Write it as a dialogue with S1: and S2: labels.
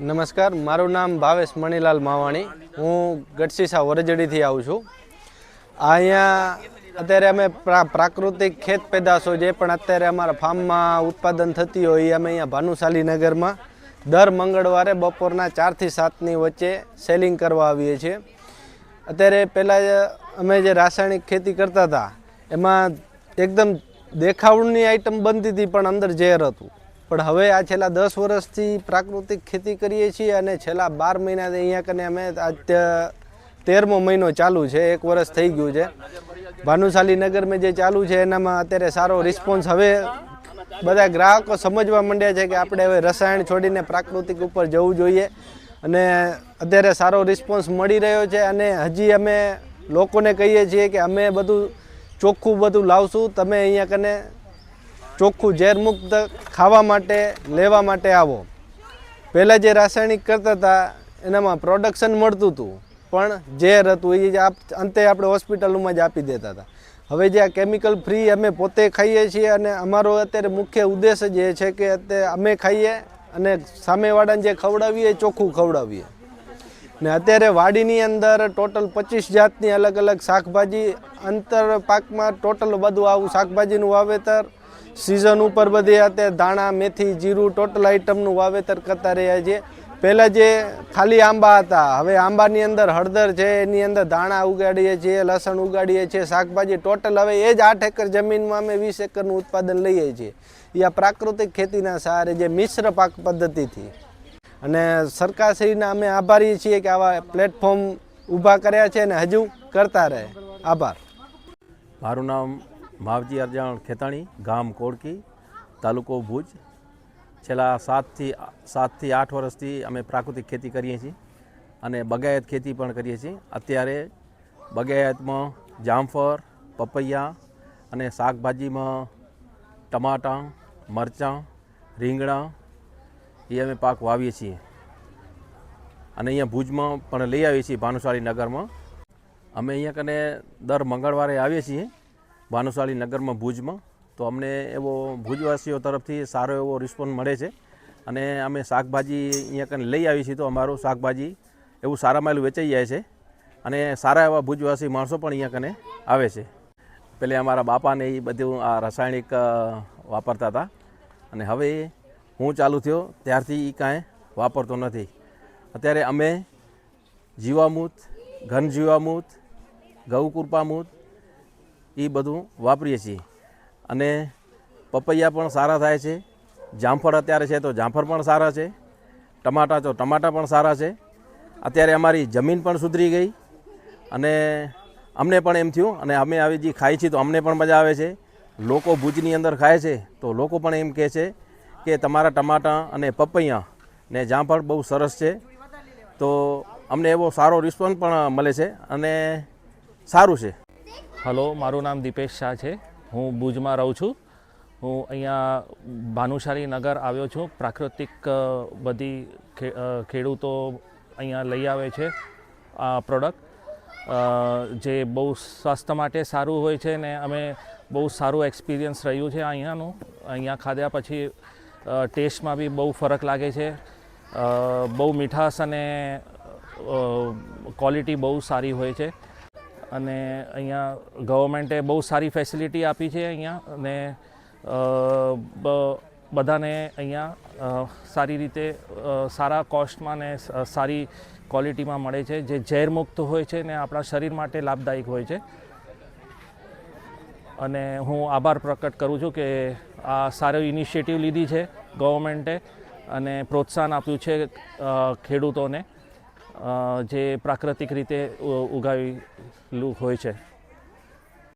S1: નમસ્કાર, મારું નામ ભાવેશ મણીલાલ માવાણી. હું ગઢસીસા વરજડીથી આવું છું. અહીંયા અત્યારે અમે પ્રા- પ્રાકૃતિક ખેત પેદાશો જે પણ અત્યારે અમારા ફાર્મમાં ઉત્પાદન થતી હોય એ અમે અહીંયા ભાનુશાલી નગરમાં દર મંગળવારે બપોરના ચારથી સાતની વચ્ચે સેલિંગ કરવા આવીએ છીએ. અત્યારે પહેલાં અમે જે રાસાયણિક ખેતી કરતા હતા, એમાં એકદમ દેખાવણની આઈટમ બનતી હતી, પણ અંદર ઝેર હતું. પણ હવે આ છેલ્લા દસ વર્ષથી પ્રાકૃતિક ખેતી કરીએ છીએ અને છેલ્લા બાર મહિનાથી અહીંયા કને અમે આજ તેરમો મહિનો ચાલુ છે, એક વર્ષ થઈ ગયું છે. ભાનુશાલી નગરમાં જે ચાલુ છે, એનામાં અત્યારે સારો રિસ્પોન્સ હવે બધા ગ્રાહકો સમજવા માંડ્યા છે કે આપણે હવે રસાયણ છોડીને પ્રાકૃતિક ઉપર જવું જોઈએ અને અત્યારે સારો રિસ્પોન્સ મળી રહ્યો છે અને હજી અમે લોકોને કહીએ છીએ કે અમે બધું ચોખ્ખું બધું લાવશું. તમે અહીંયા કને ચોખ્ખું ઝેરમુક્ત ખાવા માટે, લેવા માટે આવો. પહેલાં જે રાસાયણિક કરતા હતા, એનામાં પ્રોડક્શન મળતું હતું. પણ ઝેર હતું, એ અંતે આપણે હોસ્પિટલોમાં જ આપી દેતા હતા. હવે જે આ કેમિકલ ફ્રી અમે પોતે ખાઈએ છીએ અને અમારો અત્યારે મુખ્ય ઉદ્દેશ જ એ છે કે અત્યારે અમે ખાઈએ અને સામેવાળાને જે ખવડાવીએ, ચોખ્ખું ખવડાવીએ. ને અત્યારે વાડીની અંદર ટોટલ પચીસ જાતની અલગ અલગ શાકભાજી, અંતર પાકમાં ટોટલ બધું આવું શાકભાજીનું વાવેતર સિઝન ઉપર બધી અત્યારે ધાણા, મેથી, જીરું, ટોટલ આઈટમનું વાવેતર કરતા રહ્યા છીએ પહેલાં જે ખાલી આંબા હતા, હવે આંબાની અંદર હળદર છે, એની અંદર ધાણા ઉગાડીએ છીએ, લસણ ઉગાડીએ છીએ, શાકભાજી ટોટલ હવે એ જ આઠ એકર જમીનમાં અમે વીસ એકરનું ઉત્પાદન લઈએ છીએ. એ આ પ્રાકૃતિક ખેતીના સહારે જે મિશ્ર પાક પદ્ધતિથી. અને સરકારશ્રીના અમે આભારી છીએ કે આવા પ્લેટફોર્મ ઊભા કર્યા છે અને હજુ કરતા રહે. આભાર.
S2: મારું નામ માવજી અરજાણ ખેતાણી, ગામ કોડકી તાલુકો ભુજ. છેલ્લા સાતથી સાતથી આઠ વર્ષથી અમે પ્રાકૃતિક ખેતી કરીએ છીએ અને બગાયત ખેતી પણ કરીએ છીએ. અત્યારે બગાયતમાં જામફળ, પપૈયા અને શાકભાજીમાં ટમાટા, મરચાં, રીંગણા એ અમે પાક વાવીએ છીએ. અને અહીંયા ભુજમાં પણ લઈ આવીએ છીએ ભાનુશાળી નગરમાં. અમે અહીંયા કને દર મંગળવારે આવીએ છીએ. ભાનુશાળી નગરમાં ભુજમાં. તો અમને એવો ભુજવાસીઓ તરફથી સારો એવો રિસ્પોન્સ મળે છે. અને અમે શાકભાજી અહીંયા કંઈ લઈ આવીએ છીએ તો અમારું શાકભાજી એવું સારા માયલું વેચાઈ જાય છે. અને સારા એવા ભુજવાસી માણસો પણ અહીંયા કને આવે છે. પહેલે અમારા બાપાને એ બધું આ રાસાયણિક વાપરતા હતા. અને હવે હું ચાલુ થયો, ત્યારથી એ કાંઈ વાપરતો નથી. અત્યારે અમે જીવામૂત ઘન જીવામૂત ગૌ કૃપામૃત એ બધું વાપરીએ છીએ. અને પપૈયા પણ સારા થાય છે. જામફળ અત્યારે છે તો જામફળ પણ સારા છે. ટમાટા તો ટમાટા પણ સારા છે. અત્યારે અમારી જમીન પણ સુધરી ગઈ અને અમને પણ એમ થયું અને અમે આવી જે ખાઈ છીએ તો અમને પણ મજા આવે છે. લોકો ભુજની અંદર ખાય છે તો લોકો પણ એમ કહે છે કે તમારા ટમાટા અને પપૈયા ને જામફળ બહુ સરસ છે. તો અમને એવો સારો રિસ્પોન્સ પણ મળે છે અને સારું છે.
S3: હલો, મારું નામ દીપેશ શાહ છે. હું ભુજમાં રહું છું. હું અહીંયા ભાનુશાળી નગર આવ્યો છું. પ્રાકૃતિક બધી ખેડૂતો અહીંયા લઈ આવે છે આ પ્રોડક્ટ જે બહુ સ્વાસ્થ્ય માટે સારું હોય છે ને અમે બહુ સારું એક્સપિરિયન્સ રહ્યું છે અહીંયાનું. અહીંયા ખાધ્યા પછી ટેસ્ટમાં બી બહુ ફરક લાગે છે. બહુ મીઠાશ અને ક્વોલિટી બહુ સારી હોય છે. અને અહીંયા ગવર્મેન્ટે બહુ સારી ફેસિલિટી આપી છે અહીંયા અને બધાને અહીંયા સારી રીતે સારા કોસ્ટમાં ને સારી ક્વોલિટીમાં મળે છે. જે ઝેરમુક્ત હોય છે ને આપણા શરીર માટે લાભદાયક હોય છે. અને હું આભાર પ્રકટ કરું છું કે આ સારો ઇનિશિયેટિવ લીધી છે ગવર્મેન્ટે અને પ્રોત્સાહન આપ્યું છે ખેડૂતોને જે પ્રાકૃતિક રીતે ઉ- ઉગાવેલું હોય છે